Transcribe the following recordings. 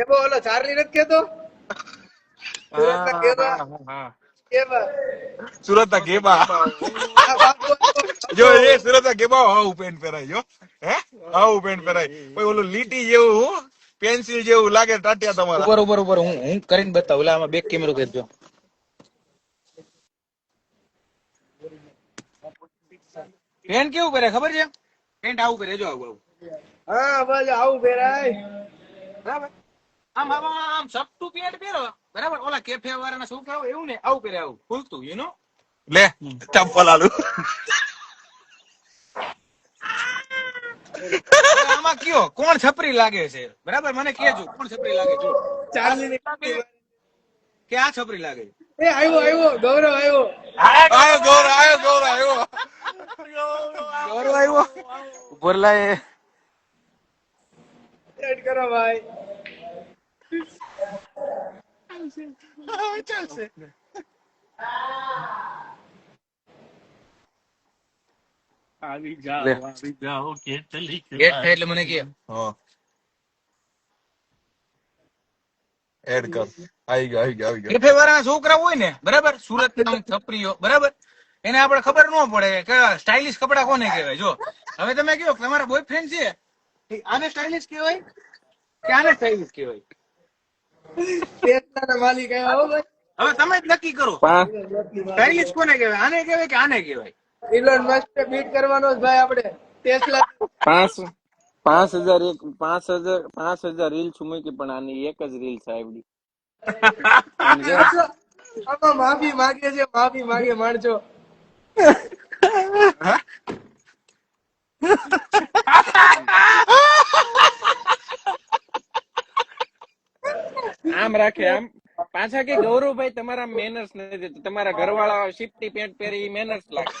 કેવો ઓલો ચાર્લી નથી કેતો? સુરત ના ગેબા જો એ સુરત ના ગેબા આવું પેન્ટ પહેરાય જો હે? આવું પેન્ટ પહેરાય. પછી ઓલું લીટી જેવું પેન્સિલ જેવું લાગે ટાટિયા તમારા. ઉપર ઉપર ઉપર હું હું કરીને બતાવું. એટલે આમાં બેક કેમેરો કરજો પેન્ટ કેવું પહેરે ખબર છે? પેન્ટ આવું પહેરે જો આવું આવું. હા બસ આવું પહેરાય. બરાબર. આમ આમ આમ આમ પેન્ટ પહેરો. બરાબર? ઓલા કેફે વાળાના છોકરા હોય એવું ને આવું પહેરે આવું. ખુલતું યુ નો લે ચંપલ આલુ. આમાં કયો? કોણ છપરી લાગે છે? બરાબર? મને કેજો કોણ છપરી લાગે છે? ચાર્લી કે આ છપરી લાગે છે? એ આવ્યો આવ્યો ગૌરવ આવ્યો આયો ગૌરવ આયો ગૌરવ આવ્યો ગૌરવ આવ્યો ઉપર લાય સેટ કરો ભાઈ. ચાલશે આવી જાઓ લે. આવી જાઓ કે ચલી ગેટ થાય એટલે મને કે હા એડ કર. આવી ગયો આવી ગયો આવી ગયો. કેફે વાળાના છોકરા હોય ને બરાબર? સુરત ના છપરીઓ બરાબર? એને આપણે ખબર ન પડે કે સ્ટાઇલિશ કપડા કોને કહેવાય. જો હવે તમે કહો તમારા બોયફ્રેન્ડ છે આને સ્ટાઇલિશ કહેવાય કે આને સ્ટાઇલિશ કહેવાય? માલિક હો હવે તમે જ નક્કી કરો. સ્ટાઇલિશ કોને કહેવાય? આને કહેવાય કે આને કહેવાય? ઇલોન મસ્ક બીટ કરવાનો જ ભાઈ આપણે. ટેસ્લા પાંચ પાંચ હજાર એક પાંચ હજાર પાંચ હજાર રીલ્સ મૂકી પણ આની એક જ રીલ્સ આવડી. આમાં માફી માગે છે માફી માંગે માણસો. આમ રાખે આમ. પાછા કે ગૌરવભાઈ તમારા મેનર્સ નથી તમારા ઘરવાળા શિફ્ટી પેન્ટ પહેરી મેનર્સ લાગે.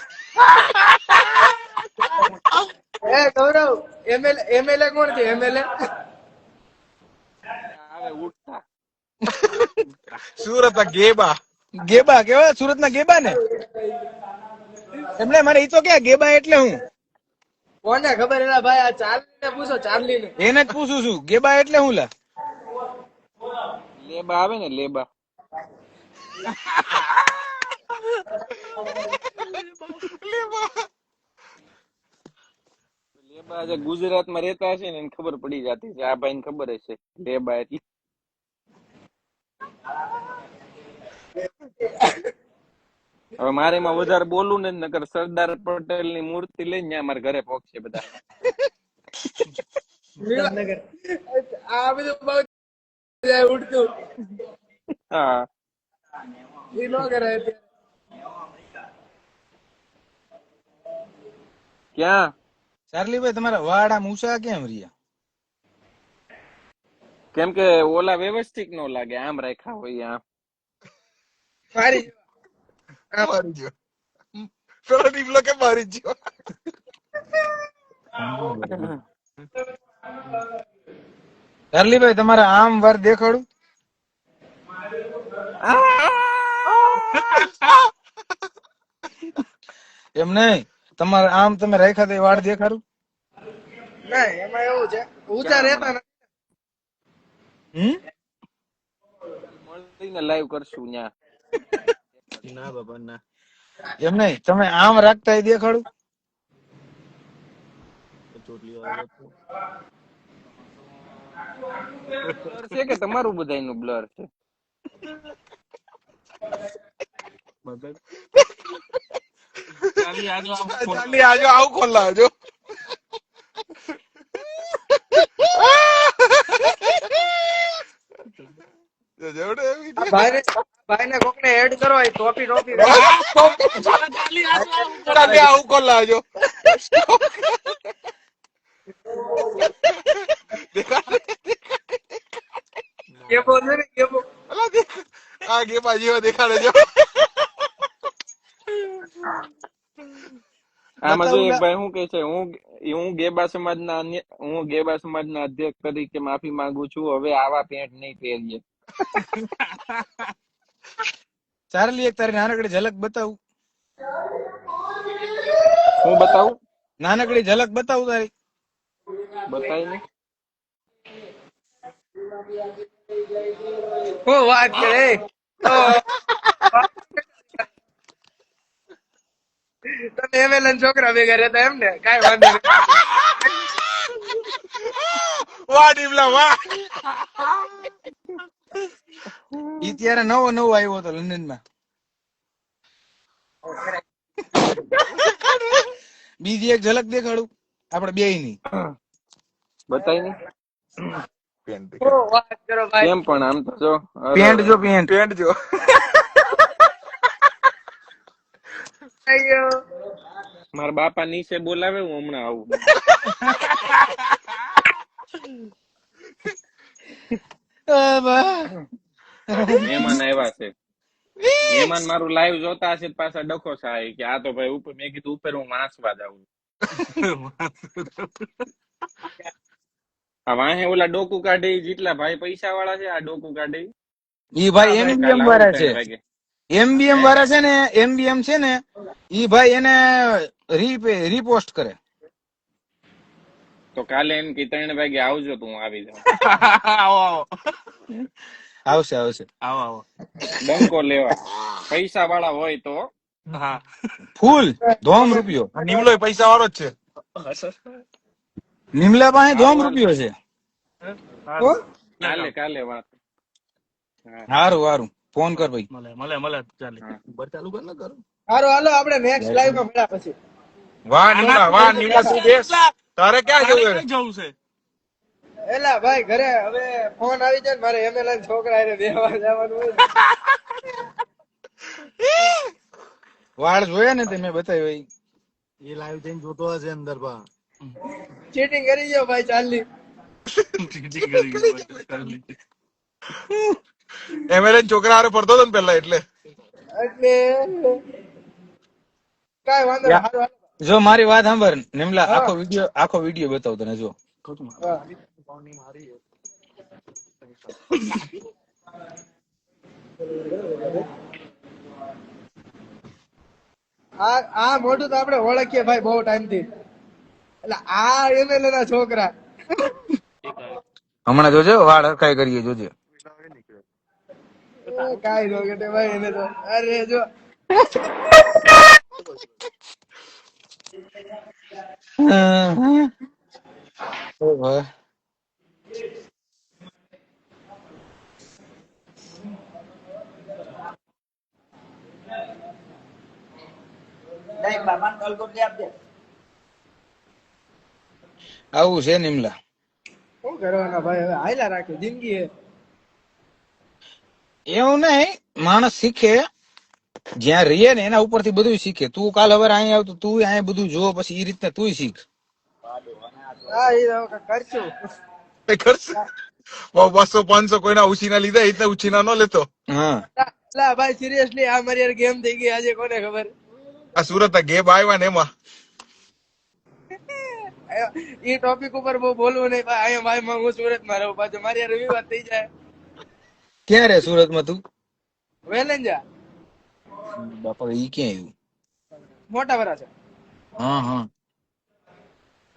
એ ગૌરવ એમએલએ એમએલએ કોણ છે એમએલએ આવે ઉઠતા. સુરત ના ગેબા. ગેબા કેવા? સુરત ના ગેબા ને? એમને મને ઈ તો કે ગેબા એટલે હું? કોને ખબર? એના ભાઈ આ ચાર્લી ને પૂછો ચાર્લી ને એને જ પૂછું છું. ગેબા એટલે હું લા? લેબા આવે ને લેબા. લેબા જે ગુજરાતમાં રહેતા હશે ને એને ખબર પડી જતી છે. આ ભાઈને ખબર હશે. લેબા એટલે. હવે મારે એમાં વધારે બોલવું ને નકર સરદાર પટેલની મૂર્તિ લઈને ત્યાં મારા ઘરે પહોંચશે બધા. આ બધું બહુ જાય ઉડતું હા. એ નો કરાય. ક્યાં? ચાર્લીભાઈ તમારા વાડા આમ કેમ રહ્યા? કેમ કે ઓલા વ્યવસ્થિત નો લાગે આમ રાખ્યા હોય આમ. મારી મારી ગયો પેલો ટીપલો કે મારી ગયો ચાર્લીભાઈ તમારે આમ વાર દેખાડું? એમ નહીં? તમારે આમ તમે રાખ્યા તો એ વાળ દેખાડું? ના એમાં એવું છે. ઊંચા રહેતા હમ? લાઈવ કરશું ન્યા. ના બાબા ના. એમ નહીં? તમે આમ રાખતા એ દેખાડું? ચોટલી વાળો હતો. બ્લર છે કે તમારું બધાયનું બ્લર છે? ચાલી આજો ચાલી આજો આવું ખોલા આજો. ભાઈને ભાઈને કોકને એડ કરો એ ટોપી ટોપી ચાલી આવું ખોલા આજો. કેબો છે ને કેબો અલા દેખ આ જેવો દેખાડે જો આમાં જો એક ભાઈ શું કે છે હું હું ગેબા સમાજના અન્ય હું ગેબા સમાજના અધ્યક્ષ તરીકે માફી માંગુ છું હવે આવા પેન્ટ નહીં પહેરીએ. ચાર્લી એક તારી નાનકડી ઝલક બતાવું. હું બતાવું? નાનકડી ઝલક બતાવું તારી. બતાવી ને. હું વાત કરે? તમે એમએલએન છોકરા ભેગા રહેતા એમ ને? કઈ વાંધો વાહ નિમલા વાહ. ઈ ત્યારે નવો નવો આવ્યો હતો લંડનમાં બીજી એક ઝલક દેખાડું. આપડે બે ની બતાવી નહીં. પેન્ટ કેમ પણ આમ તો જો પેન્ટ જો પેન્ટ. પેન્ટ જો. મારા બાપા નીચે બોલાવે હું હમણાં આવું. મહેમાન આવ્યા છે. મહેમાન મારું લાઈવ જોતા હશે પાછા ડખો થાય કે આ તો ભાઈ ઉપર મેં કીધું ઉપર હું વાંચવા જાઉં. આ વાહે ઓલા ડોકુ કાઢે જેટલા ભાઈ પૈસા વાળા છે આ ડોકુ કાઢે ઈ. ઈ ભાઈ એમબીએમ વાળા છે. એમબીએમ વાળા છે ને એમબીએમ છે ને ઈ ભાઈ એને રી રીપોસ્ટ કરે. તો કાલે એમ કે ત્રણ વાગે આવજો તું આવી જાઉં. આવો આવો. આવશે આવશે. આવો આવો. બંકો લેવા. પૈસા વાળા હોય તો. હા. ફૂલ ધોમ રૂપિયો. નિમલોય નિમલો પૈસા વાળો જ છે નિમલા પાસે ધોમ રૂપિયો છે. કાલે કાલે વાત. હારું હારું. ફોન કર ભાઈ. મળે મળે મળે. ચાલે. બર ચાલુ કર ને કરો. હારું હાલો આપણે નેક્સ્ટ લાઈવમાં મળ્યા પછી. વાહ નિમલા વાહ નિમલા શું બેસ તારે ક્યાં જવું છે? ક્યાં જવું છે? એલા ભાઈ ઘરે હવે ફોન આવી જાય ને મારે એમએલએન છોકરા એને દેવા જવાનું હોય વાળ જોયા ને તે મેં બતાવ્યો એ. લાઈવ જઈને જોતો હશે અંદર બા ચીટિંગ કરી ગયો ભાઈ ચાલી ચીટિંગ કરી ગયું, ચાલી. એમએલએન છોકરા હારે ફરતો હતો ને પેલા એટલે એટલે કાઈ વાંધો નહીં જો મારી વાત સાંભળ નિમલા આખો વીડિયો આખો વીડિયો બતાવ તને જો ખોટું મારે. હા. આ આ મોઢું તો આપણે ઓળખીએ ભાઈ બહુ ટાઈમથી એટલે આ એમએલએ ના છોકરા. હમણાં જોજે વાળ હરખાઈ કરીએ જોજે. કાંઈ નો ભાઈ એને તો. અરે જો. ઓહો. આવું છે નિમલા શું કરવાના ભાઈ? હવે હાયલા રાખે જિંદગી હે એવું નહીં માણસ શીખે જ્યાં રહીએ ને એના ઉપરથી બધું શીખે. તું કાલ હવે અહીં આવતો તું અહીંયા બધું જો પછી એ રીતના તું શીખ. હા એ હવે કરશું. કરશે? બહુ બસો પાંચસો કોઈના ઉછીના લીધા એટલે ઉછીના ન લેતો. હા. ભાઈ સિરિયસલી આ મારી ગેમ થઈ ગઈ આજે કોને ખબર? આ સુરત ગેમ આવ્યા ને એમાં. એ ટોપિક ઉપર બહુ બોલવું નહીં ભાઈ અહીંયા ભાઈ હું સુરતમાં રહું. પાછું મારી યાર વિવાદ થઈ જાય. ક્યાં રે સુરતમાં તું? વેલેન્જા. બાપા ઈ ક્યાં આવ્યું મોટા વરા છે. હા હા.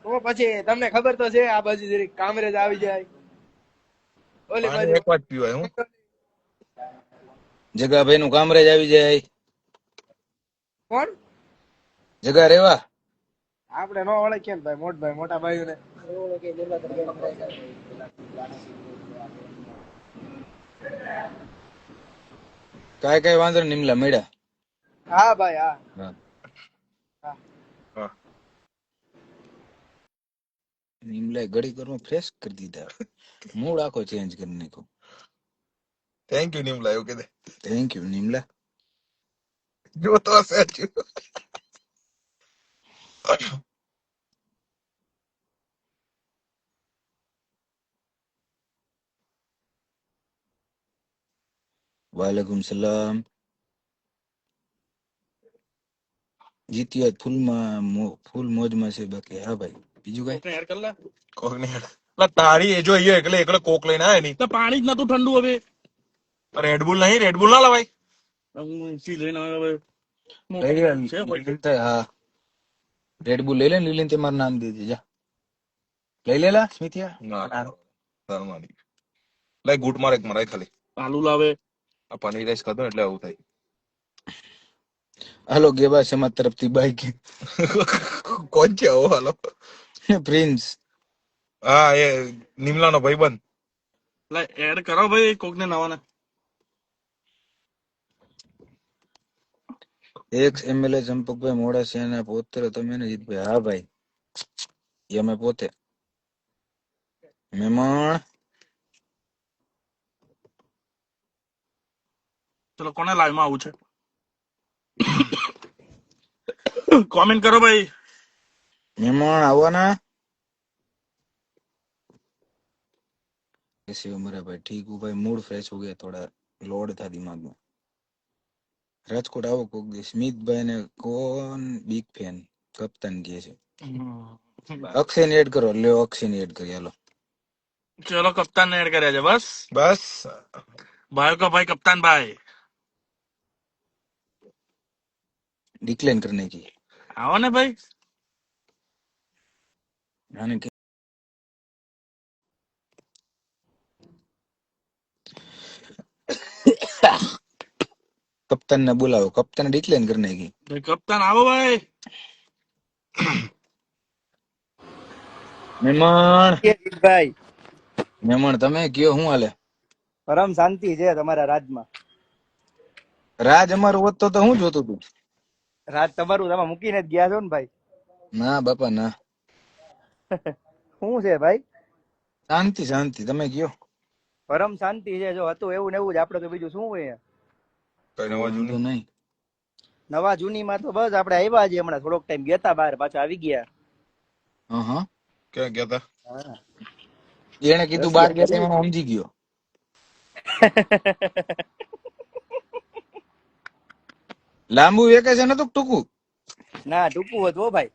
તો પછી તમને ખબર તો છે આ બાજુ જરી કામરેજ આવી જાય. ઓલી બાજુ એક વાત પીવાય હું. જગાભાઈ નું કામરેજ આવી જાય. કોણ? જગા રેવા? આપણે નો ઓળખીએ ને ભાઈ મોટભાઈ મોટા ભાઈઓ ને કઈ કઈ વાંધો નિમલા મેળા હા ભાઈ હા. હા. હા. નિમલા ઘડી ઘરમાં ફ્રેશ કરી દીધા. મૂડ આખો ચેન્જ કરી નાખ્યો. થેન્ક યુ નિમલા એવું કે થેન્ક યુ નિમલા. જો તો હજુ. વાલેકુમ સલામ જીત્યા ફૂલમાં મો- ફૂલ મોજમાં છે બાકી હા ભાઈ બીજું કઈ હેર યાર કર લે. કોક ને એટલે તારી એ જો અહીંયા એકલે એકલે કોક લઈને આવે ની તો પાણી જ નતું ઠંડુ હવે. રેડબુલ નહીં રેડબુલ ના લવાય. હું સી લઈને લે, હા. રેડ બુલ લઈ લે ને લીલીને તે મારું નામ દે દે જા. લઈ લેલા સ્મિતિયા. ના લઈ લાય ગુટ મારે એક મરાય ખાલી. આલુ લાવે. આ પનીર રાઈસ ખાધો એટલે આવું થાય. હાલો ગેબા સમાજ તરફથી બાઈક કોણ છે આવો હલો? પ્રિન્સ હા એ નિમલાનો ભાઈબંધ. એડ કરો ભાઈ કોક ને નવાને. એક્સ એમએલએ ચંપકભાઈ મોડાસિયાના પોતે તમે ને જીતભાઈ હા ભાઈ એ અમે પોતે મહેમાન ચલો કોને લાઈવ માં આવું છે કોમેન્ટ કરો ભાઈ મહેમાન આવવાના कैसे हो मेरा भाई ठीक हूँ भाई मूड फ्रेश हो गया थोड़ा लोड था दिमाग में રાજકોટ આવો કોક દિવસ. સ્મિતભાઈ ને કોણ? બિગ ફેન કપ્તાન કે છે. અક્ષય ને એડ કરો. લ્યો અક્ષય ને એડ કરી. હાલો. ચલો કપ્તાન ને એડ કર્યા છે. બસ? બસ. ભાઈ કો ભાઈ કપ્તાન ભાઈ. ડિક્લેન કરને કી આવો ને ભાઈ. કપ્તાન ને બોલાવો. કપ્તાન ડિક્લેન કરી નાખી. કપ્તાન આવો ભાઈ. મહેમાન ભાઈ મહેમાન તમે કયો હું હાલે? પરમ શાંતિ છે તમારા રાજમાં. રાજ અમારું હોત તો હું જોતું તું? રાજ તમારું તમે મૂકીને જ ગયા છો ને ભાઈ. ના બાપા ના. શું છે ભાઈ? શાંતિ શાંતિ. તમે કયો? પરમ શાંતિ છે. જો હતું એવું ને એવું જ. આપડે તો બીજું શું હોય? કઈ નવા જૂની? નહીં નવા જૂની માં તો બસ આપડે આવ્યા છે હમણાં થોડોક ટાઈમ ગયા હતા બહાર પાછા આવી ગયા. હા હા ક્યાં ગયા હતા હા. એને કીધું બહાર ગયા હું સમજી ગયો. લાંબુ વેકેશન હતું કે ટૂંકું? ના ટૂંકું હતું હો ભાઈ.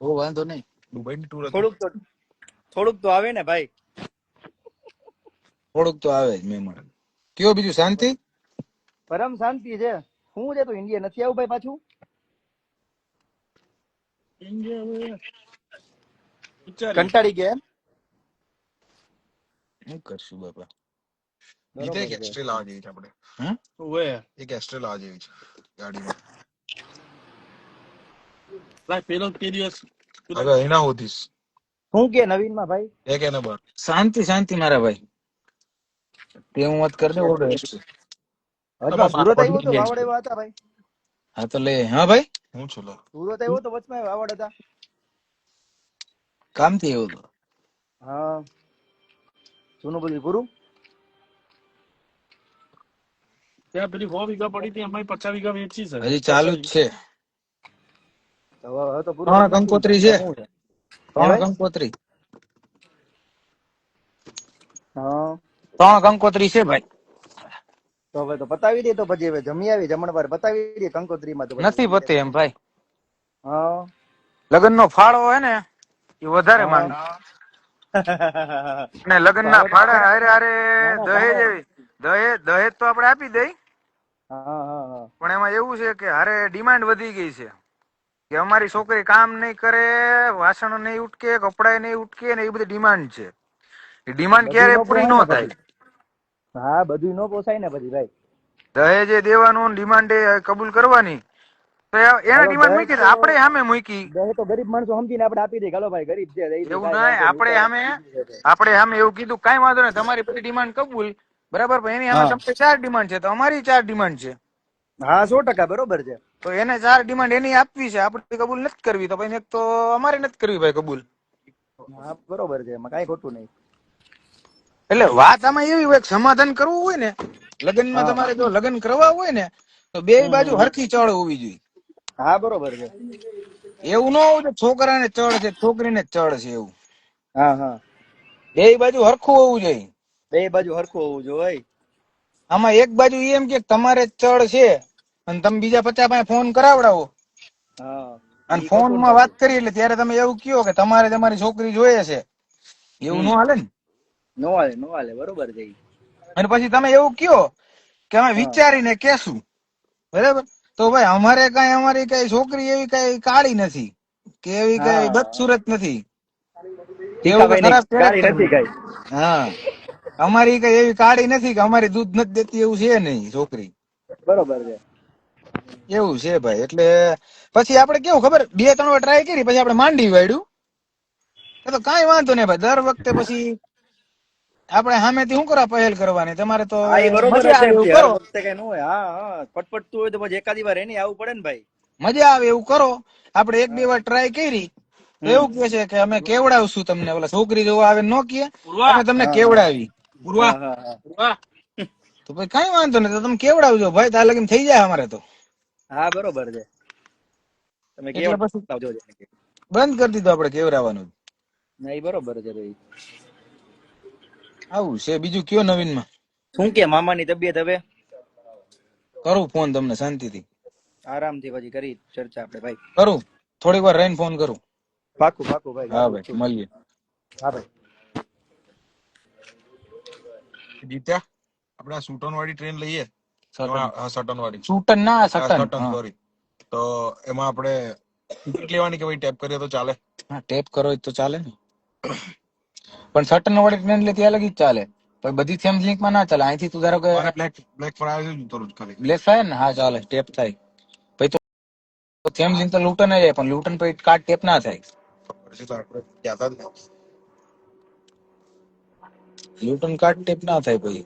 ઓ વાંધો નહીં. દુબઈ ની ટૂર થોડુંક તો થોડુંક તો આવે ને ભાઈ. થોડુંક તો આવે જ મહેમાન કયો બીજું શાંતિ? પરમ શાંતિ છે. શું છે તો ઇન્ડિયા નથી આવું ભાઈ પાછું? કંટાળી ગયા એમ? શું કરશું બાપા? બીજે એક છે. એક્સ્ટ્રા લાવવા જેવી છે આપણે. ઓવે. એક એક્સ્ટ્રા લાવવા જેવી છે ગાડીમાં. લાય પેલો તે દિવસ? હવે એના શું કે નવીનમાં ભાઈ? એક એને બાર શાંતિ શાંતિ મારા ભાઈ. તે હું વાત કરી દે ઓર્ડર હજુ સુરત આવ્યો તો વાવડ એવા હતા ભાઈ. હા તો લે હા ભાઈ? હું છું લો. સુરત આવ્યો તો વચમાં વાવડ હતા. કામથી આવ્યો તો? હા. જૂનું બધું ગુરુ? ત્યાં પેલી સો વીઘા પડી હતી એમાં પચાસ વીઘા વેચી છે. હજી ચાલુ જ છે. તો હવે હવે તો પૂરું ત્રણ. કંકોત્રી છે. શું છે? ત્રણ ભાઈ? કંકોત્રી. હા. ત્રણ કંકોત્રી છે ભાઈ. તો હવે તો પતાવી દે તો પછી હવે જમી આવી જમણવાર પતાવી દે કંકોત્રી માં તો નથી પતે એમ ભાઈ. હા. લગ્ન નો ફાળો હોય ને એ વધારે માંગે. અને લગ્ન ના ફાળે હારે હારે દહેજ એવી. દહેજ દહેજ તો આપણે આપી દઈ. પણ એમાં એવું છે કે હારે ડિમાન્ડ વધી ગઈ છે. કે અમારી છોકરી કામ નહીં કરે વાસણો નહીં ઉટકે કપડાય નહીં ઉટકે ને એ બધી ડિમાન્ડ છે. ડિમાન્ડ ક્યારે પૂરી ન થાય. હા બધું ન પોસાય ને પછી ભાઈ. દહેજ એ દેવાનું ડિમાન્ડ એ કબૂલ કરવાની. તો એને ડિમાન્ડ મૂકી આપણે સામે મૂકી. દહેજ તો ગરીબ માણસો સમજીને આપણે આપી દે ગાલો ભાઈ ગરીબ છે એવું નહીં. આપણે સામે આપણે સામે એવું કીધું કાંઈ વાંધો નહીં. તમારી પછી ડિમાન્ડ કબૂલ. બરાબર? પણ એની સામે. તમને ચાર ડિમાન્ડ છે. તો અમારી ચાર ડિમાન્ડ છે. હા સો ટકા બરોબર છે. તો એને ચાર ડિમાન્ડ એની આપવી છે. આપણે કબૂલ નથી કરવી. તો પછી એક તો અમારે નથી કરવી ભાઈ કબૂલ. હા બરોબર છે. એમાં કાંઈ ખોટું નહીં. એટલે વાત આમાં એવી હોય સમાધાન કરવું હોય ને લગ્નમાં. તમારે જો લગ્ન કરવા હોય ને તો બે બાજુ હરખી ચડ હોવી જોઈએ. હા બરોબર છે. એવું ન હોવું છોકરા છોકરાને ચડ છે છોકરીને ચડ છે એવું. હા હા. બે બાજુ હરખું હોવું જોઈએ. બે બાજુ હરખું હોવું જોઈએ. આમાં એક બાજુ એમ કે તમારે ચડ છે અને તમે બીજા પચાસ પાસે ફોન કરાવડાવો. હા. અને ફોનમાં વાત કરી? એટલે ત્યારે તમે એવું કયો કે તમારે તમારી છોકરી જોઈએ છે. એવું ન હાલે ને. નો હાલે નો હાલે બરોબર જઈ અને પછી તમે એવું કયો કે અમે વિચારીને કેશું બરાબર? તો ભાઈ અમારે કઈ અમારી કઈ છોકરી એવી કઈ કાળી નથી કે એવી કઈ. બદસુરત નથી. હા. અમારી કઈ એવી કાળી નથી કે અમારી દૂધ નથી દેતી એવું છે નહીં છોકરી. બરોબર છે. એવું છે ભાઈ એટલે પછી આપણે કેવું ખબર? બે ત્રણ વાર ટ્રાય કરી પછી આપણે માંડી વાળ્યું. તો કાંઈ વાંધો નહીં ભાઈ દર વખતે પછી આપણે સામેથી શું કરવા પહેલ કરવાની? તમારે તો બરોબર છે હોય. હા પટપટતું હોય તો પછી એકાદી વાર એની આવવું પડે ને ભાઈ. મજા આવે એવું કરો. આપણે એક બે વાર ટ્રાય કરી. એવું કે છે કે અમે કેવડાવશું તમને. ઓલા છોકરી જોવા આવે નો કે અમે તમને કેવડાવી. તો ભાઈ કઈ વાંધો નહીં. તો તમે કેવડાવજો. ભાઈ તાર લગીન થઈ જાય અમારે તો. હા બરોબર છે. તમે કેવડાવજો પછી બંધ કરી દીધું આપણે કેવડાવવાનું. નહીં બરોબર છે ભાઈ. આવું છે. બીજું કયો નવીનમાં? શું કે મામાની તબિયત હવે? કરું ફોન તમને શાંતિથી. આરામથી પછી કરી ચર્ચા આપણે ભાઈ. કરું. થોડીક વાર રહીને ફોન કરું. પાકું પાકું ભાઈ. હા ભાઈ. મળીએ. હા ભાઈ. જીત્યા? આપણે આ સુટન વાળી ટ્રેન લઈએ? સટન. વાળી સૂટન ના સટન. સટન સોરી તો એમાં આપણે ટિકિટ લેવાની કે ભાઈ ટેપ કરીએ તો ચાલે? હા ટેપ કરો તો ચાલે ને. પણ સટન વાળી ટ્રેન લે ત્યાં લગી જ ચાલે. પણ બધી સેમ લિંકમાં ના ચાલે. અહીંથી તું ધારો કે બ્લેક બ્લેક ફ્રાઈઝ આવે છે તો ખાલી. બ્લેક થાય ને? હા ચાલે. ટેપ થાય. પછી તો સેમ લિંક તો લૂંટન જાય પણ લૂંટન પછી કાર્ડ ટેપ ના થાય. લૂંટન કાર્ડ ટેપ ના થાય પછી.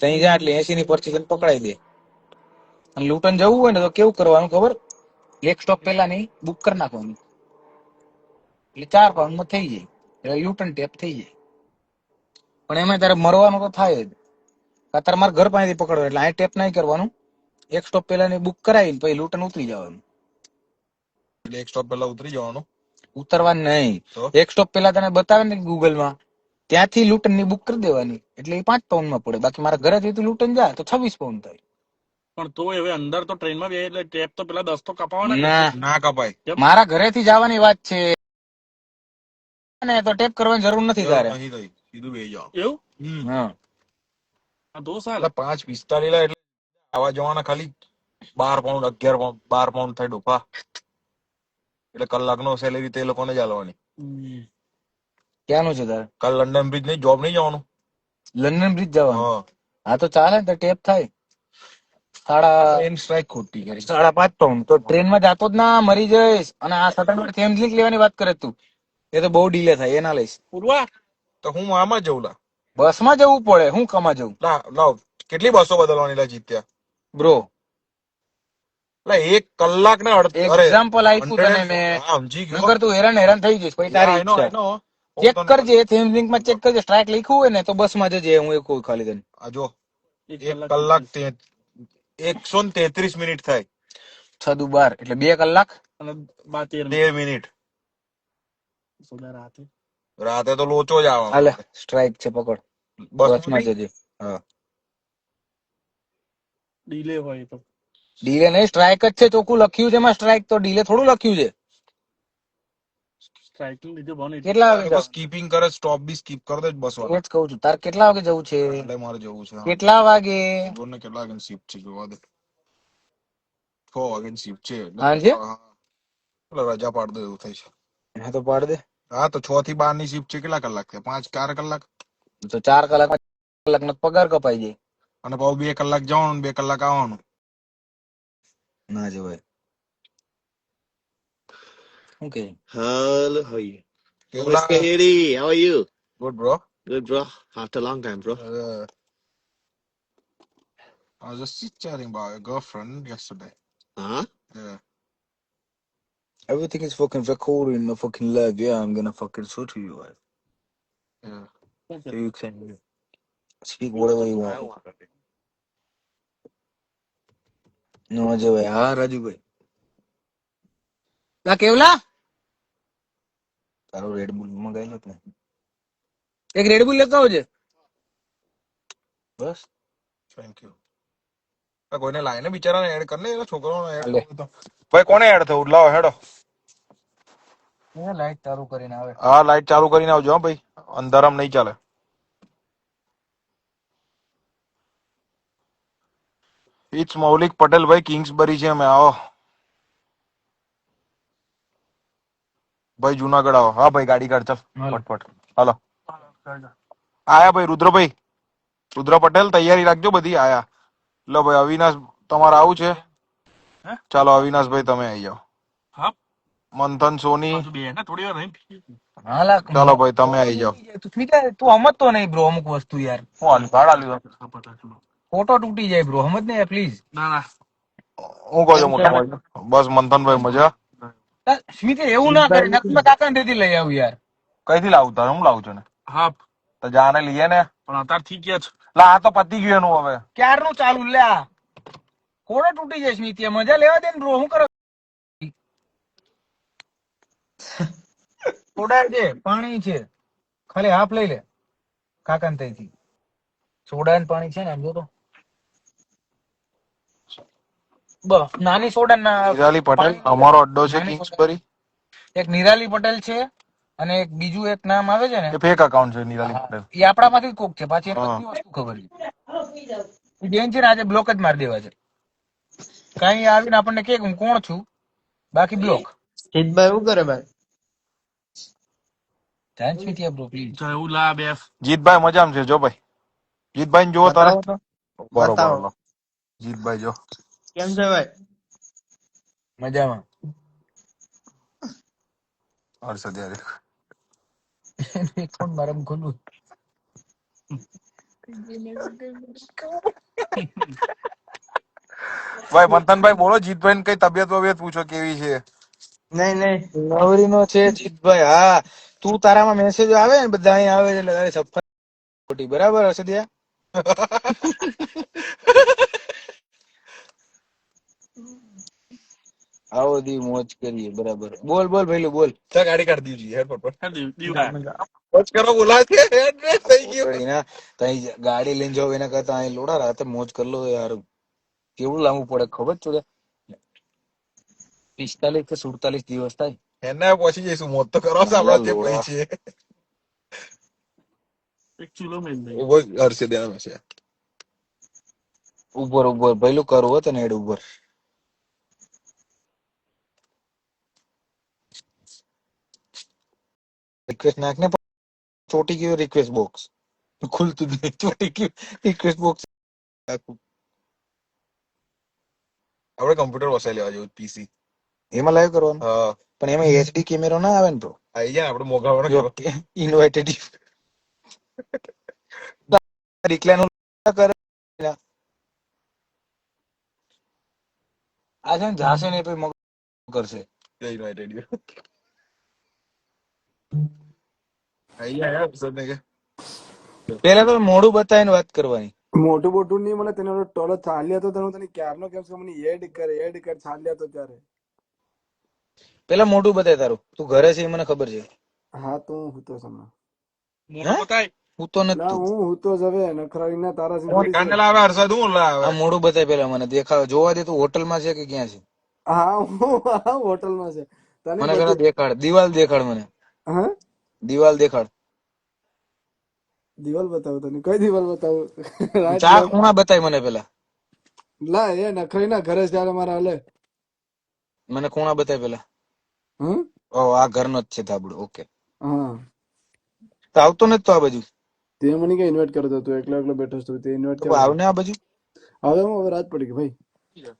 ત્યાં જાય એટલે એસી ની પરચી તને પકડાઈ દે. અને લૂંટન જવું હોય ને તો કેવું કરવાનું ખબર? એક સ્ટોપ પહેલા ની બુક કરી નાખવાની. એટલે ચાર પાઉન્ડમાં થઈ જાય. એટલે લૂંટન ટેપ થઈ જાય પણ એમાં તારે મરવાનું તો થાય જ. અત્યારે મારે ઘર પાસેથી પકડવાનું એટલે અહીં ટેપ નહીં કરવાનું. એક સ્ટોપ પહેલા બુક કરાવીને પછી લૂંટન ઉતરી જવાનું. એટલે એક સ્ટોપ પહેલા ઉતરી જવાનું? ઉતરવા નહીં. એક સ્ટોપ પહેલા તને બતાવે ને ગૂગલમાં ત્યાંથી લૂંટનની બુક કરી દેવાની. એટલે એ પાંચ પાઉન્ડમાં પડે. બાકી મારા ઘરેથી તું લૂંટન જાય તો છવ્વીસ પાઉન્ડ થાય. પણ તો હવે અંદર તો ટ્રેનમાં બે એટલે ટેપ તો પેલા દસ તો કપાવાના ના. ના કપાય. મારા ઘરેથી જવાની વાત છે. ને તો ટેપ કરવાની જરૂર નથી તારે. સીધું બે એવું? હા. આ સાલ. પાંચ પિસ્તાલીસ લા એટલે આવા જવાના ખાલી બાર પાઉન્ડ અગિયાર પાઉન્ડ બાર પાઉન્ડ થાય ડોફા એટલે કલાકનો સેલેરી તે લોકોને જ આલવાની. ક્યાંનું છે તારે? કાલ લંડન બ્રિજ નહીં જોબ નહીં જવાનું. લંડન બ્રિજ જવાનું? હા. તો ચાલે ને તો ટેપ થાય. સાડા ટ્રેન સ્ટ્રાઇક ખોટી કરી. સાડા પાંચ પાઉન્ડ તો ટ્રેનમાં જાતો જ ના મરી જઈશ. અને આ સટન થેમ્સ લિંક લેવાની વાત કરે તું. એ તો બહુ ડીલે થાય એના લઈશ. પૂર્વા તો હું આમાં જઉં લા. બસમાં જવું પડે હું કમા જવું લા લાવ. કેટલી બસો બદલવાની લા જીત્યા? બ્રો લા એક કલાક ના અડધ એક્ઝામ્પલ આપ્યું તને 100 મેં. હા, સમજી ગયો. નકર તું હેરાન હેરાન થઈ જઈશ પછી તારી ઈચ્છા. ચેક કરજે થીમ લિંકમાં ચેક કરજે સ્ટ્રાઇક લખ્યું હોય ને તો બસમાં જજે હું એક ખાલી તને. આ જો એક કલાક તે- એકસો ને તેત્રીસ મિનિટ થાય. છ બાર એટલે બે કલાક? અને તેર મિનિટ. સોદા રાતે રાતે તો લોચો જ આવે હાલે સ્ટ્રાઇક છે પકડ બસ બસમાં જજે હા ડીલે હોય તો ડીલે નહીં સ્ટ્રાઇક જ છે ચોખ્ખું લખ્યું છે એમાં સ્ટ્રાઇક તો ડીલે થોડું લખ્યું છે સ્ટ્રાઇકિંગ લીધે બને કેટલા વાગે બસ જવું? સ્કીપિંગ કરે સ્ટોપ બી સ્કીપ કર દે બસ એ જ કહું છું તાર કેટલા વાગે જવું છે? એટલે મારે જવું છે હા. કેટલા વાગે? જોને કેટલા વાગે શિફ્ટ છે જોવા દે. છ વાગે શિફ્ટ છે એટલે- સાંજે? હા. એટલે રજા પાડ દે એવું થાય છે. હા તો પાડ દે. હા તો છ થી બારની શિફ્ટ છે કેટલા કલાક થયા પાંચ ચાર કલાક તો ચાર કલાક કલાક નો પગાર કપાઈ જાય અને પાછું બે કલાક જવાનું બે કલાક આવવાનું ના જવાય શું કે Hello, how are you? કેવું What's લાગે Kahiri? How are you? Good bro Good, bro. After a long time, bro. Uh, I was just chit chatting about your girlfriend yesterday. Huh? Yeah. everything is fucking recording the fucking live yeah i'm gonna fucking show to you guys Yeah. so you can speak whatever you want no જવાય હા રાજુભાઈ લા કેવલા તારો Red Bull મંગાવેલો ને એક Red Bull લેતો આવજે બસ Thank you. આ કોઈને લાઈને બિચારાને એડ કરને એના છોકરાઓને એડ લે. કરવું તો ભાઈ કોને એડ થવું? લાવો હેડો. લાઈટ ચાલુ કરીને આવે. હા લાઈટ ચાલુ કરીને આવજો ભાઈ. અંધારામ નહીં ચાલે. ઇટ્સ મૌલિક પટેલ ભાઈ કિંગ્સબરી છે અમે આવો. ભાઈ જુનાગઢ આવો. હા ભાઈ ગાડી કાઢ ચાલ. ફટફટ. હાલો. આયા ભાઈ રુદ્રભાઈ રુદ્ર પટેલ તૈયારી રાખજો બધી આયા. લો ભાઈ અવિનાશ તમારે આવું છે? ચાલો અવિનાશભાઈ તમે આવી જાઓ. હા? મંથન સોની. ચાલો ભાઈ તમે આવી જાઓ. તું સમજતો નહીં બ્રો અમુક વસ્તુ યાર. હું ભાડા લીધો? ફોટો તૂટી જાય બ્રો સમજ ને પ્લીઝ ના ના. હું કહું છું બસ મંથનભાઈ મજા. સ્મિત એવું ના કરે નકમાં કાકા ને લઈ આવું યાર. કઈથી લાવું તારે? હું લાવું છું ને? હા. તો જાને લઈએ ને. પણ અત્યારે થઈ ગયા છે. લા આ તો પતી ગયું એનું હવે. ક્યારનું ચાલુ લે આ ફોટો તૂટી જાય નીતિ મજા લેવા દે ને બ્રો શું કરો? સોડા છે પાણી છે. ખાલી હાફ લઈ લે કાકાન ને થી સોડા ને પાણી છે ને આમ જો તો. નાની સોડા ના નિરાલી પટેલ અમારો અડ્ડો છે કિંગ્સબરી એક નિરાલી પટેલ છે અને એક બીજું એક નામ આવે છે ને એ ફેક અકાઉન્ટ છે નિરાલી પટેલ. એ આપણામાંથી કોક છે પાછી હા. વસ્તુ ખબર છે. બેન છે ને આજે બ્લોક જ મારી દેવા છે. કઈ આવીને આપણને કે હું કોણ છું? બાકી બ્લોક જીતભાઈ શું કરે ભાઈ? ધ્યાન સ્મિત બ્રો પ્લીઝ જો એવું બેફ જીતભાઈ મજામાં છે જો ભાઈ. જીતભાઈ ને જોવો તારે. બતાવો તો. બરોબર બતાવો. જીતભાઈ જો. કેમ છે ભાઈ? મજામાં. હર્ષદ યાર. કોણ મારા ખોલું? ભાઈ મંથનભાઈ બોલો જીતભાઈ ને કઈ તબિયત વબિયત પૂછો કેવી છે? નહીં નહીં નવરી નો છે જીતભાઈ. હા તું તારામાં મેસેજ આવે ને બધા અહીં આવે છે એટલે તારી સફાઈ ખોટી. બરાબર હર્ષદિયા આવો દી મોજ કરીએ. બરાબર. બોલ બોલ ભઈલું બોલ. ચા ગાડી કાઢી દીધી હેડ પર. મોજ કરો બોલા. છે હેડ થઈ ગયું. ના. તઈ ગાડી લઈને જાવ એના કરતા અહીં લોડા રાતે મોજ કર લો યાર. કેવું લાંબુ પડે ખબર છે પિસ્તાલીસ કે સુડતાલીસ દિવસ થાય એને પછી જઈશું મોત તો કરો આપડે પડી છે. ઊભો ભઈલું કરવું હતું ને એડ ઉપર રિક્વેસ્ટ નાખ ને ચોટી ગયું રિક્વેસ્ટ બોક્સ ખુલતું જ નહીં ચોટી ગયું રિક્વેસ્ટ બોક્સ આપણે કમ્પ્યુટર વસાઈ લેવા જેવું પીસી એમાં લાઈવ કરવાનું? પણ એમાં એચડી કેમેરો ના આવે ને તો? આઈ જાય આપણે મોઘાવાનો ઇન્વાઇટેડ રિક્લાઇન કરે. આ છે ને જાશે ને પછી મગ કરશે. ઇન્વાઇટેડ આઈ જાય પેલા તો મોઢું બતાવીને વાત કરવાની. મોટું મોટું નહીં મને તેનો ટોલો ચાલ્યો તો તેનો તને ક્યારનો કેમ છે? મને એડ કર એડ કર ચાલ્યો હતો ત્યારે. પેલા મોટું બતાય તારું. તું ઘરે છે મને ખબર છે. હા તો હું હૂતો હમણાં. મોટો બતાય. હું તો નથી ના હું હૂતો જ હવે તારા સિંહ કાને લાવે હર્ષદ હું લાવે આ મોઢું બતાય પેલા મને. દેખાવ જોવા દે તું હોટલમાં છે કે ક્યાં છે? હા હું હોટલમાં છે. મને પેલા દેખાડ. દીવાલ દેખાડ મને. હા? દીવાલ દેખાડ. દિવાલ બતાવો તને. કઈ દિવાલ બતાવું? ચા ખૂણા બતાય મને પેલા? લા એ નખરી ના ઘરે ત્યારે મારા હાલે. મને ખૂણા બતાય પેલા? હમ? ઓ આ ઘરનો જ છે ધાબડો ઓકે. હા. તો આવતો નથી તો આ બાજુ? તે મને કે ઇન્વાઇટ કરતો હતો? એકલો એકલો બેઠો હતો તે ઇન્વાઇટ કર આવને આ બાજુ? હવે હું હવે રાત પડી ગઈ ભાઈ.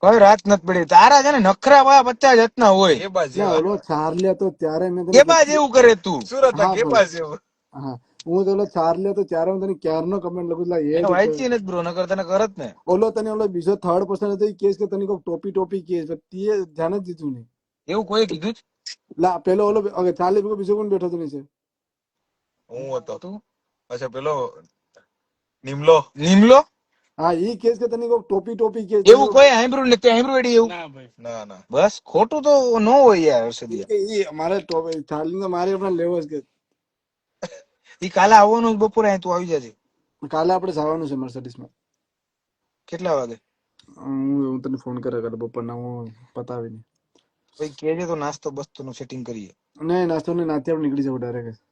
કોઈ રાત નથી પડી. તારા છે ને નખરા વાળા પચાસ જતના હોય. એ બાજુ ના ઓલો ચાર્લ્યો તો ત્યારે મેં કે બાજ એવું કરે તું. સુરત કે બાજુ? હા. હું તો ચાર ચાર્લ્યો તો ચાર હું તને ક્યારનો કમેન્ટ લખું લા એ વાંચી ને બ્રો નકર તને કરત ને. ઓલો તને ઓલો બીજો થર્ડ પર્સન હતો કેસ કે તને કોક ટોપી ટોપી કેસ તે ધ્યાન જ દીધું નહીં. એવું કોઈ કીધું જ? લા પેલો ઓલો ઓકે ચાલી ભેગો બીજો કોણ બેઠો હતો છે હું હતો તું? અચ્છા પેલો નિમલો. નિમલો? હા ઈ કેસ કે તને કોક ટોપી ટોપી કેસ. એવું કોઈ હાંભળ્યું નથી હાંભળ્યું એડી એવું? ના ભાઈ. ના ના. બસ ખોટું તો નો હોય યાર સદી એ મારે ટોપી ચાલી મારે પણ લેવો જ કે. ઈ કાલે આવવાનું બપોરે તું આવી જજે. કાલે આપણે જવાનું છે મર્સિડીઝમાં કેટલા વાગે? હું હું તને ફોન કરે કાલે બપોરના હું પતાવીને. પછી કેજે તો નાસ્તો બસ્તો નું સેટિંગ કરીએ. નહીં નાસ્તો ને નાથી આપણે નીકળી જવું ડાયરેક્ટ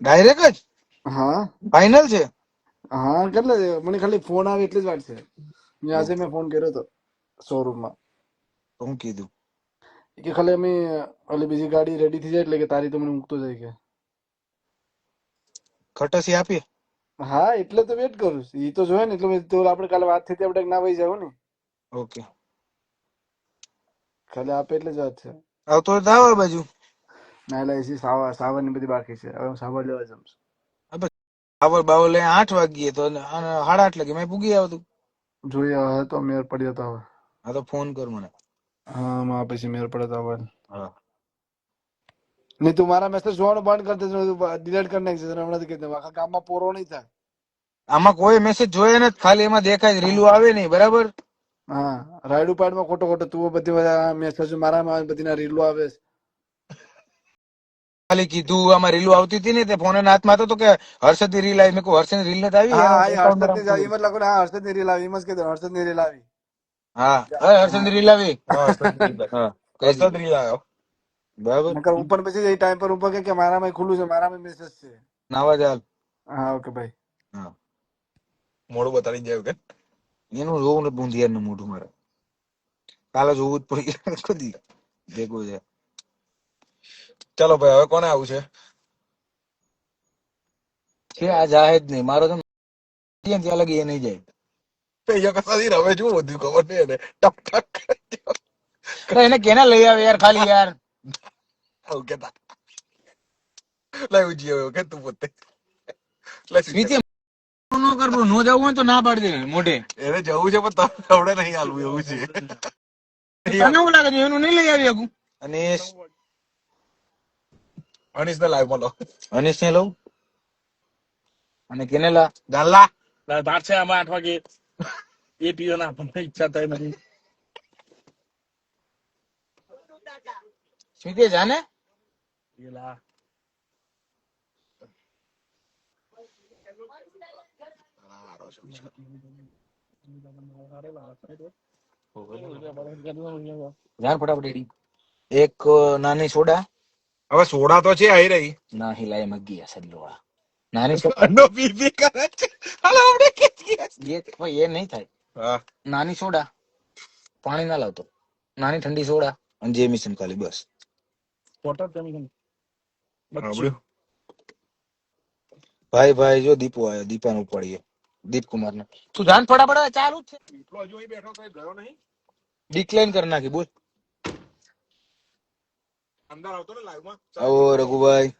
ડાયરેક્ટ જ? હા. ફાઇનલ છે? હા કેટલે? મને ખાલી ફોન આવે એટલી જ વાત છે. મેં આજે મેં ફોન કર્યો હતો શોરૂમમાં હું કીધું. કે ખાલી અમે ઓલી બીજી ગાડી રેડી થઈ જાય એટલે કે તારી તો મને મૂકતો જાય કે. ખટસી આપીએ? હા એટલે તો વેટ કરું છું. એ તો જોયે ને એટલે તો આપણે કાલે વાત થઈ આપણે ના વહી જાવ ને. ઓકે. ખાલી આપે એટલે જ વાત છે. આવતો આવો બાજુ. ના એટલે એસી સાવર સાવરની બધી બાકી છે. હવે હું સાવર લેવા જમ છું. બાવર બાવર લઈ આઠ વાગ્યે તો સાડા આઠ લાગે. મેં પૂગી આવતું જોઈએ હવે તો મેર પડ્યો તો હવે. હા તો ફોન કર મને. હા માં પછી મેર પડે તો હવે. હા. નહીં તું મારા મેસેજ જોવાનું બંધ કરી દેજો ડિલીટ કરી નાખજે હમણાં કહી દઉં આખા ગામમાં પોરો નહીં થાય. આમાં કોઈ મેસેજ જોયે નથી ખાલી એમાં દેખાય રીલું આવે નહીં બરાબર? હા રાઈડ ઉપાડમાં ખોટો ખોટો તું બધી મેસેજ મારા બધીના આવે છે. ખાલી કીધું આમાં રીલું આવતી હતી ને તે ફોન ના હાથમાં હતો તો કે હર્ષદની રીલ આવી મેં કહું હર્ષદ રીલ નથી આવી? હર્ષદની ઈમેલ લખો હા હર્ષદની રીલ આવી એમ જ કહી હર્ષદની રીલ આવી. હા હર્ષદની રીલ આવી હર્ષદ રીલ આવ્યો. બરાબર? નકર ઉપર પછી એ ટાઈમ પર ઉપર કે કે મારામાં ખુલ્લું છે મારામાં મેસેજ છે. નાવા જાલ હા ઓકે ભાઈ હા. મોડું બતાવી જાય કે એનું જોવું ને બુંદિયારનું મોઢું મારે. કાલે જોવું જ પડી કદી ભેગું છે. ચાલો ભાઈ હવે કોને આવું છે? છે આ જાહેર જ નહીં. મારો તો ત્યાં ત્યાં લગી એ નહીં જાય. અહીંયા કસાથી રવે છું બધું ખબર નહીં એને. ટક ટક. અરે એને કેને લઈ આવે યાર ખાલી યાર. કેતા લાવ જીઓ કે તું પોતે સ્વીતિ નો કર નો જવું હોય તો ના પાડી દે મોઢે એને જવું છે પણ તમને નહીં આલવું એવું છે તને એવું લાગે છે એનું નહીં લઈ આવી શકું અનીશ અનીશ ને લાઈવ બોલો અનીશ ને લઉં અને કેને લા ગાલા ધાર છે આમાં આઠ વાગે એ પીવાના આપણને ઈચ્છા થાય નથી સ્વીતિ જાને? એડી એક નાની સોડા. હવે સોડા તો છે આવી રહી. ના હિલાય મગી અસલ લોડા નાની સોડા. નો પીપી કરે છે. હાલો આપણે કે એ ભાઈ એ નહીં થાય. હા. નાની સોડા. પાણી ના લાવતો. નાની ઠંડી સોડા. અને જે મિશન ખાલી બસ. વોટર તમે? ભાઈ ભાઈ જો દીપુ આવ્યો દીપાને પડીએ દીપ કુમાર ને તું જાન ફટાફટ ચાલુ જ છે. ડિક્લાઇન કરી નાખી બોલ. અંદર આવો રઘુભાઈ.